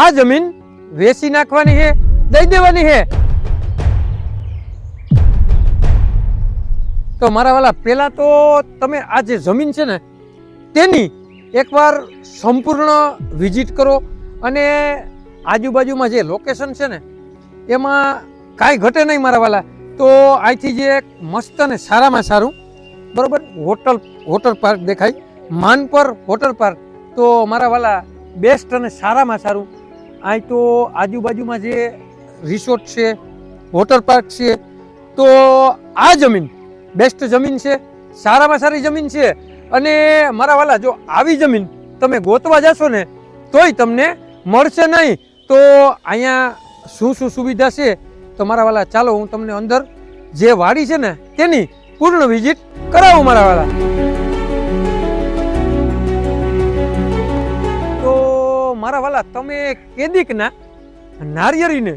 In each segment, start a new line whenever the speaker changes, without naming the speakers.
આ જમીન વેચી નાખવાની છે, દઈ દેવાની છે. તો મારા વાલા પહેલા તો તમે આ જે જમીન છે ને, તેની એકવાર સંપૂર્ણ વિઝિટ કરો અને આજુબાજુમાં જે લોકેશન છે ને, એમાં કાંઈ ઘટે નહીં મારા વાલા. તો અહીંથી જે એક મસ્ત અને સારામાં સારું, બરાબર, હોટલ વોટર પાર્ક દેખાય, માનપર વોટર પાર્ક. તો મારા વાલા બેસ્ટ અને સારામાં સારું. અહીં તો આજુબાજુમાં જે રિસોર્ટ છે વોટર પાર્ક છે, તો આ જમીન બેસ્ટ જમીન છે, સારામાં સારી જમીન છે. અને મારા વાલા, જો આવી જમીન તમે ગોતવા જશો ને, તોય તમને મળશે નહીં. તો અહીંયા શું શું સુવિધા છે? તો મારા વાલા, ચાલો હું તમને અંદર જે વાડી છે ને, તેની પૂર્ણ વિઝિટ કરાવું મારા વાલા. મારા વાલા, તમે કેદીકના નારિયેળીને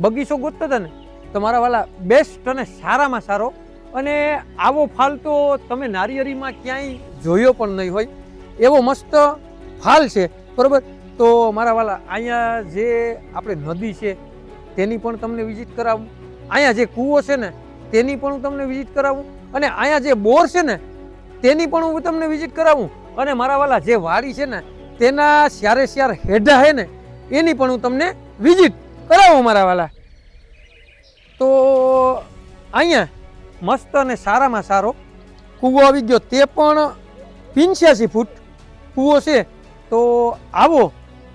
બગીચો ગોતતા હતા ને, તો મારા વાલા બેસ્ટ અને સારામાં સારો. અને આવો ફાલ તો તમે નારિયેળીમાં ક્યાંય જોયો પણ નહીં હોય. એવો મસ્ત ફાલ છે, બરોબર? તો મારા વાલા, અહીંયા જે આપણે નદી છે, તેની પણ તમને વિઝિટ કરાવું. અહીંયા જે કૂવો છે ને, તેની પણ હું તમને વિઝિટ કરાવું. અને અહીંયા જે બોર છે ને, તેની પણ હું તમને વિઝિટ કરાવું. અને મારા વાલા, જે વાડી છે ને તેના સ્યારે શ્યાર હેડા હે ને, એની પણ હું તમને વિઝિટ કરાવું મારા વાલા. તો અહીંયા મસ્ત અને સારામાં સારો કૂવો આવી ગયો. તે પણ પિંચ્યાસી ફૂટ કૂવો છે. તો આવો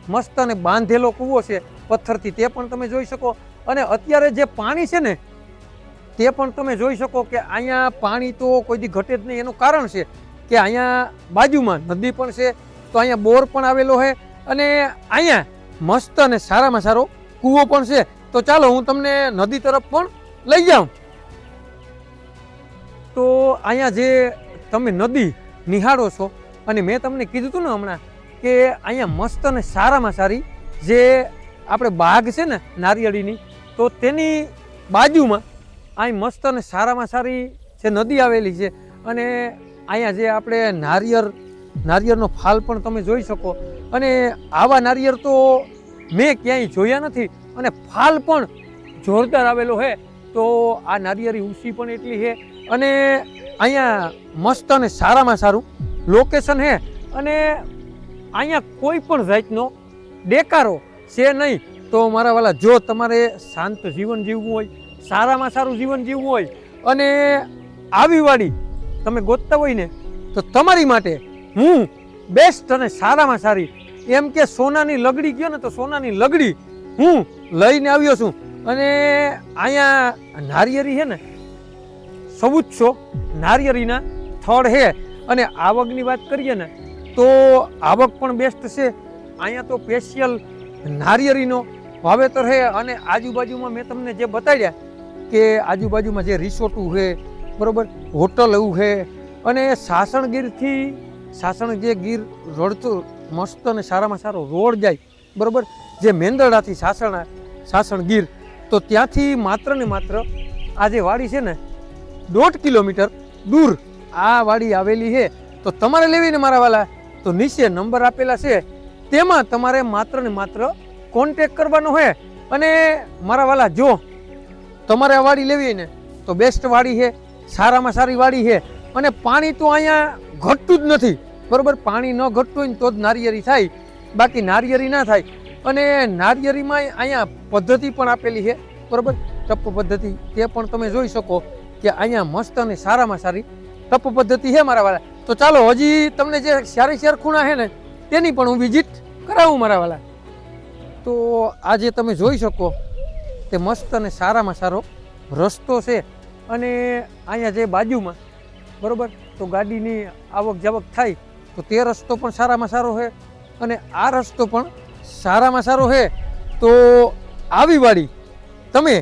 મસ્ત અને બાંધેલો કૂવો છે પથ્થરથી. તે પણ તમે જોઈ શકો. અને અત્યારે જે પાણી છે ને, તે પણ તમે જોઈ શકો કે અહીંયા પાણી તો કોઈ દી ઘટે જ નહીં. એનું કારણ છે કે અહીંયા બાજુમાં નદી પણ છે તો અહીંયા બોર પણ આવેલો છે અને અહીંયા મસ્ત અને સારામાં સારો કૂવો પણ છે. તો ચાલો હું તમને નદી તરફ પણ લઈ જાઉં. તો અહીંયા જે તમે નદી નિહાળો છો અને મેં તમને કીધું હતું ને હમણાં કે અહીંયા મસ્ત અને સારામાં સારી જે આપણે બાગ છે ને નારિયેળીની, તો તેની બાજુમાં અહીં મસ્ત અને સારામાં સારી જે નદી આવેલી છે અને અહીંયા જે આપણે નારિયેળ નારિયેળનો ફાલ પણ તમે જોઈ શકો. અને આવા નારિયેળ તો મેં ક્યાંય જોયા નથી. અને ફાલ પણ જોરદાર આવેલો છે તો આ નારિયેળી ઊંચી પણ એટલી છે અને અહીંયા મસ્ત અને સારામાં સારું લોકેશન છે અને અહીંયા કોઈ પણ જાતનો ડેકારો છે નહીં. તો મારા વાલા, જો તમારે શાંત જીવન જીવવું હોય, સારામાં સારું જીવન જીવવું હોય, અને આવી વાળી તમે ગોતતા હોય ને, તો તમારી માટે હું બેસ્ટ અને સારામાં સારી. એમ કે સોનાની લગડી ગયો ને તો સોનાની લગડી. હું લઈને આવ્યો છું. અને અહીંયા નારિયેરી છે ને સવુચ્છો નારિયેરીના થળ છે. અને આવકની વાત કરીએ ને, તો આવક પણ બેસ્ટ છે. અહીંયા તો સ્પેશિયલ નારિયેરીનો વાવેતર છે. અને આજુબાજુમાં મેં તમને જે બતાડ્યા કે આજુબાજુમાં જે રિસોર્ટું છે, બરોબર, હોટલ એવું છે. અને સાસણગીરથી સાસણ જે ગીર રડતું મસ્ત અને સારામાં સારો રોડ જાય, બરાબર? જે મેંદરડાથી સાસણ સાસણ ગીર, તો ત્યાંથી માત્ર ને માત્ર આ જે વાડી છે ને, દોઢ કિલોમીટર દૂર આ વાડી આવેલી છે. તો તમારે લેવી ને મારા વાલા? તો નીચે નંબર આપેલા છે. તેમાં તમારે માત્ર ને માત્ર કોન્ટેક કરવાનો છે. અને મારા વાલા, જો તમારે આ વાડી લેવી ને, તો બેસ્ટ વાડી છે. સારામાં સારી વાડી છે. અને પાણી તો અહીંયા ઘટતું જ નથી. બરાબર? પાણી ન ઘટતું હોય ને તો જ નારિયેરી થાય. બાકી નારિયેરી ના થાય. અને નારિયેરીમાં અહીંયા પદ્ધતિ પણ આપેલી છે. બરાબર? ટપ પદ્ધતિ. તે પણ તમે જોઈ શકો કે અહીંયા મસ્ત અને સારામાં સારી ટપ પદ્ધતિ છે મારા વાળા તો ચાલો, હજી તમને જે સારી શેર ખૂણા છે ને, તેની પણ હું વિઝિટ કરાવું મારા વાળા તો આજે તમે જોઈ શકો તે મસ્ત અને સારામાં સારો રસ્તો છે. અને અહીંયા જે બાજુમાં, બરોબર? તો ગાડીની આવક જાવક થાય તો તે રસ્તો પણ સારામાં સારો છે અને આ રસ્તો પણ સારામાં સારો છે તો આવી વાળી તમે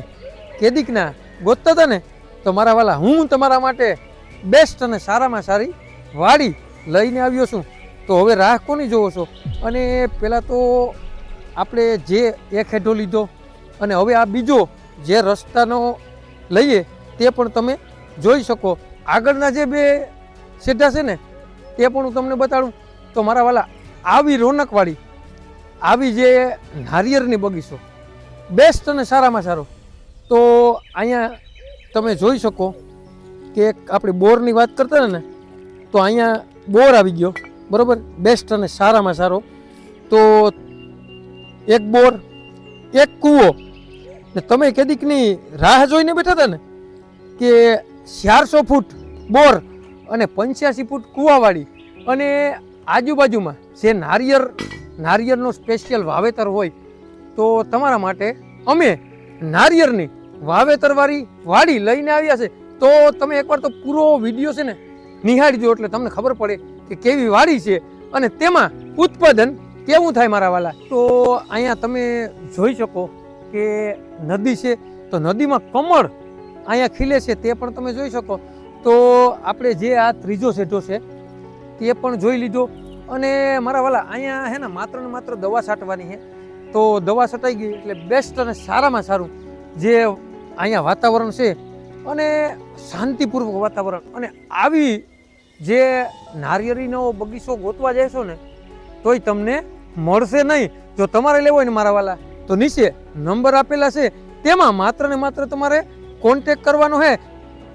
કેદીકના ગોતતા હતા ને, તો મારા વાલા, હું તમારા માટે બેસ્ટ અને સારામાં સારી વાડી લઈને આવ્યો છું. તો હવે રાહ કોની જોવો છો? અને પહેલાં તો આપણે જે એક હેઠો લીધો અને હવે આ બીજો જે રસ્તાનો લઈએ તે પણ તમે જોઈ શકો. આગળના જે બે સેઢા છે ને તે પણ હું તમને બતાડું. તો મારા વાલા, આવી રોનકવાળી, આવી જે નારિયેળની બગીચો બેસ્ટ અને સારામાં સારો. તો અહીંયા તમે જોઈ શકો કે આપણે બોરની વાત કરતા ને, તો અહીંયા બોર આવી ગયો, બરાબર? બેસ્ટ અને સારામાં સારો. તો એક બોર, એક કૂવો. ને તમે કેદીકની રાહ જોઈને બેઠા હતા ને કે ચારસો ફૂટ બોર અને પંચ્યાસી ફૂટ કૂવાવાળી અને આજુબાજુમાં જે નારિયેળ નારિયેળનો સ્પેશિયલ વાવેતર હોય, તો તમારા માટે અમે નારિયેળની વાવેતરવાળી વાડી લઈને આવ્યા છે. તો તમે એકવાર તો પૂરો વીડિયો છે ને નિહાળજો એટલે તમને ખબર પડે કે કેવી વાડી છે અને તેમાં ઉત્પાદન કેવું થાય મારા વાલા. તો અહીંયા તમે જોઈ શકો કે નદી છે, તો નદીમાં કમળ અહીંયા ખીલે છે તે પણ તમે જોઈ શકો. તો આપણે જે આ ત્રીજો સેઢો છે, તે પણ જોઈ લીધો. અને મારા વાલા, અહીંયા હે ને માત્ર ને માત્ર દવા છાંટવાની છે તો દવા છટાઈ ગઈ એટલે બેસ્ટ અને સારામાં સારું જે અહીંયા વાતાવરણ છે અને શાંતિપૂર્વક વાતાવરણ. અને આવી જે નારિયેળીનો બગીચો ગોતવા જશો ને, તોય તમને મળશે નહીં. જો તમારે લેવો હોય ને મારા વાલા, તો નીચે નંબર આપેલા છે. તેમાં માત્ર ને માત્ર તમારે કોન્ટેક કરવાનો છે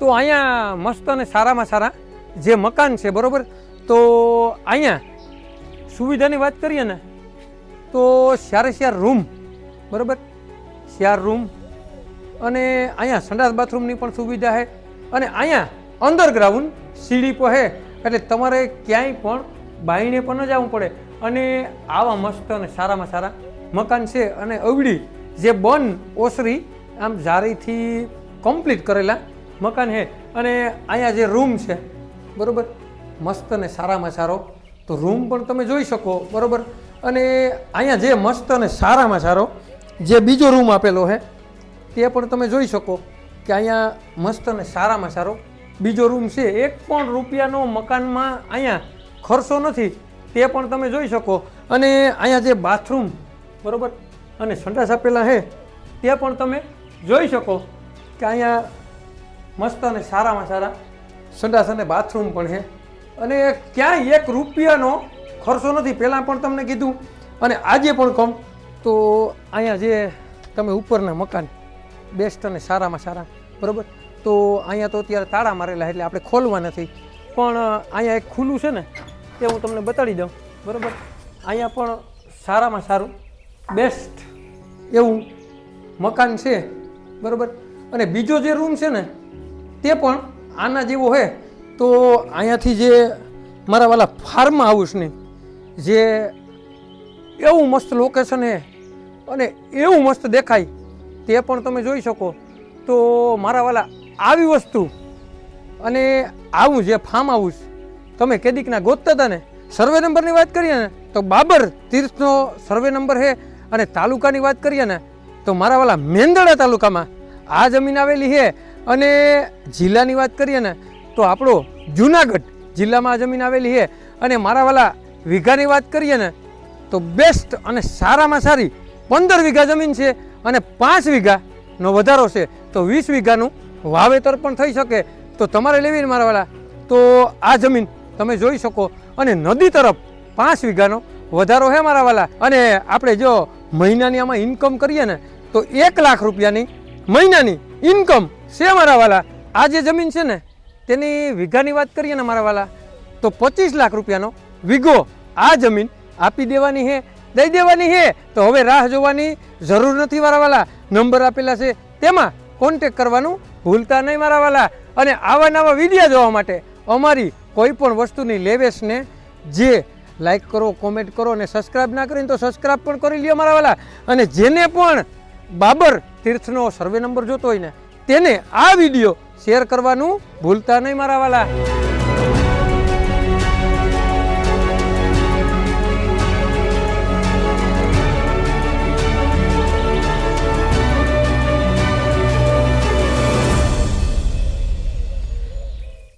તો અહીંયા મસ્ત અને સારામાં સારા જે મકાન છે, બરાબર? તો અહીંયા સુવિધાની વાત કરીએ ને, તો ચારે ચાર રૂમ, બરાબર? ચાર રૂમ અને અહીંયા સંડાસ બાથરૂમની પણ સુવિધા છે અને અહીંયા અંડરગ્રાઉન્ડ સીડી પહે એટલે તમારે ક્યાંય પણ બાઈને પણ ન જવું પડે. અને આવા મસ્ત અને સારામાં સારા મકાન છે અને અવડી જે બન ઓસરી આમ જારીથી કમ્પ્લીટ કરેલા મકાન છે અને અહીંયા જે રૂમ છે, બરાબર? મસ્ત અને સારામાં સારો. તો રૂમ પણ તમે જોઈ શકો, બરાબર? અને અહીંયા જે મસ્ત અને સારામાં સારો, જે બીજો રૂમ આપેલો છે તે પણ તમે જોઈ શકો કે અહીંયા મસ્ત અને સારામાં સારો. બીજો રૂમ છે, એક પણ રૂપિયાનો મકાનમાં અહીંયા ખર્ચો નથી, તે પણ તમે જોઈ શકો. અને અહીંયા જે બાથરૂમ બરોબર? અને સંડાસ આપેલા છે તે પણ તમે જોઈ શકો કે અહીંયા મસ્ત અને સારામાં સારા સંડાસ અને બાથરૂમ પણ છે. અને ક્યાંય એક રૂપિયાનો ખર્ચો નથી. પહેલાં પણ તમને કીધું. અને આજે પણ કહું તો અહીંયા જે તમે ઉપરના મકાન બેસ્ટ અને સારામાં સારા, બરાબર? તો અહીંયા તો અત્યારે તાળા મારેલા એટલે આપણે ખોલવા નથી. પણ અહીંયા એક ખુલ્લું છે ને તે હું તમને બતાડી દઉં. બરાબર? અહીંયા પણ સારામાં સારું બેસ્ટ એવું મકાન છે. બરાબર? અને બીજો જે રૂમ છે ને તે પણ આના જેવો છે તો અહીંયાથી જે મારા વાલા ફાર્મ હાઉસની જે એવું મસ્ત લોકેશન છે અને એવું મસ્ત દેખાય તે પણ તમે જોઈ શકો. તો મારા વાલા આવી વસ્તુ અને આવું જે ફાર્મ હાઉસ તમે કેદીકના ગોતતા હતા ને સર્વે નંબરની વાત કરીએ ને, તો બાબર તીર્થનો સર્વે નંબર છે અને તાલુકાની વાત કરીએ ને, તો મારા વાલા મેંદડા તાલુકામાં આ જમીન આવેલી છે અને જિલ્લાની વાત કરીએ ને, તો આપણો જુનાગઢ જિલ્લામાં આ જમીન આવેલી છે. અને મારા વાલા વીઘાની વાત કરીએ ને, તો બેસ્ટ અને સારામાં સારી પંદર વીઘા જમીન છે અને પાંચ વીઘાનો વધારો છે. તો વીસ વીઘાનું વાવેતર પણ થઈ શકે. તો તમારે લેવી ને મારા વાલા? તો આ જમીન તમે જોઈ શકો. અને નદી તરફ પાંચ વીઘાનો વધારો છે મારા વાલા. અને આપણે જો મહિનાની આમાં ઇન્કમ કરીએ ને, તો એક લાખ રૂપિયાની મહિનાની ઇન્કમ છે મારા વાલા? આ જે જમીન છે ને, તેની વીઘાની વાત કરીએ ને મારા વાલા, તો પચીસ લાખ રૂપિયાનો વીઘો આ જમીન આપી દેવાની છે દઈ દેવાની છે તો હવે રાહ જોવાની જરૂર નથી મારા વાલા. નંબર આપેલા છે, તેમાં કોન્ટેક કરવાનું ભૂલતા નહીં મારા વાલા. અને આવા નવા વિડીયા જોવા માટે અમારી કોઈ પણ વસ્તુની લેવેશને જે લાઈક કરો કોમેન્ટ કરો અને સબસ્ક્રાઇબ ના કરીને તો સબસ્ક્રાઇબ પણ કરી લ્યો મારા વાલા. અને જેને પણ બાબર તીર્થનો સર્વે નંબર જોતો હોય ને તેને આ વીડિયો શેર કરવાનું ભૂલતા નહીં મારા વાલા.